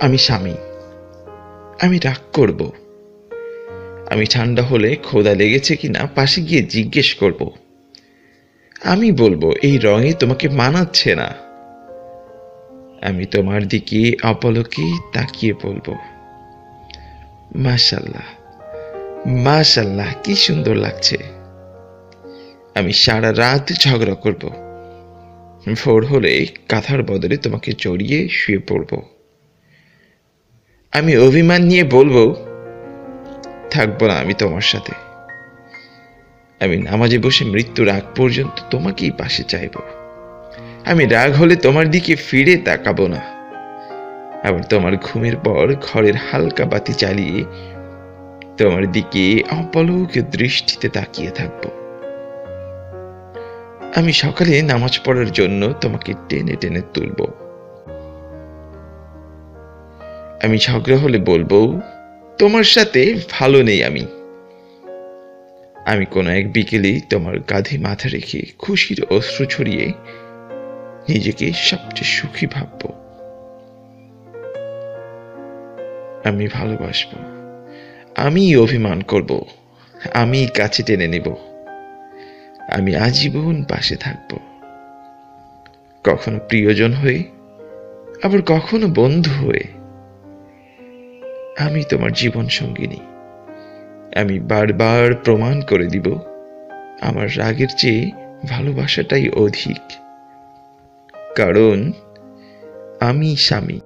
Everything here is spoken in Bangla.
আমি স্বামী। আমি রাগ করব। আমি ঠান্ডা হলে খোদা লেগেছে কিনা পাশে গিয়ে জিজ্ঞেস করব। আমি বলব, এই রঙে তোমাকে মানাচ্ছে না। আমি তোমার দিকে অপলকে তাকিয়ে বলব, মাশাল্লাহ মাশাল্লাহ, কি সুন্দর লাগছে। আমি সারা রাত ঝগড়া করব। ভোর হলে কাঁথার বদলে তোমাকে জড়িয়ে শুয়ে পড়ব। আমি অভিমান নিয়ে বলব, থাকব না আমি তোমার সাথে। আমি নামাজে বসে মৃত্যুর আগ পর্যন্ত তোমাকেই পাশে চাইব। আমি রাগ হলে তোমার দিকে ফিরে তাকাবো না। আবার তোমার ঘুমের পর ঘরের হালকা বাতি চালিয়ে তোমার দিকে অপলক দৃষ্টিতে তাকিয়ে থাকব। আমি সকালে নামাজ পড়ার জন্য তোমাকে টেনে টেনে তুলব। আমি ঝগড়া হলে বলব, তোমার সাথে ভালো নেই আমি। আমি কোনো এক বিকেলে তোমার কাঁধে মাথা রেখে খুশির অশ্রু ছড়িয়ে নিজেকে সবচেয়ে সুখী ভাবব। আমি ভালোবাসবো। আমি অভিমান করব। আমি কাছে টেনে নেব। আমি আজীবন পাশে থাকব। কখনো প্রিয়জন হয়ে, আবার কখনো বন্ধু হয়ে আমি তোমার জীবন সঙ্গিনী। আমি বারবার প্রমাণ করে দিব, আমার রাগের চেয়ে ভালোবাসাটাই অধিক। কারণ, আমি স্বামী।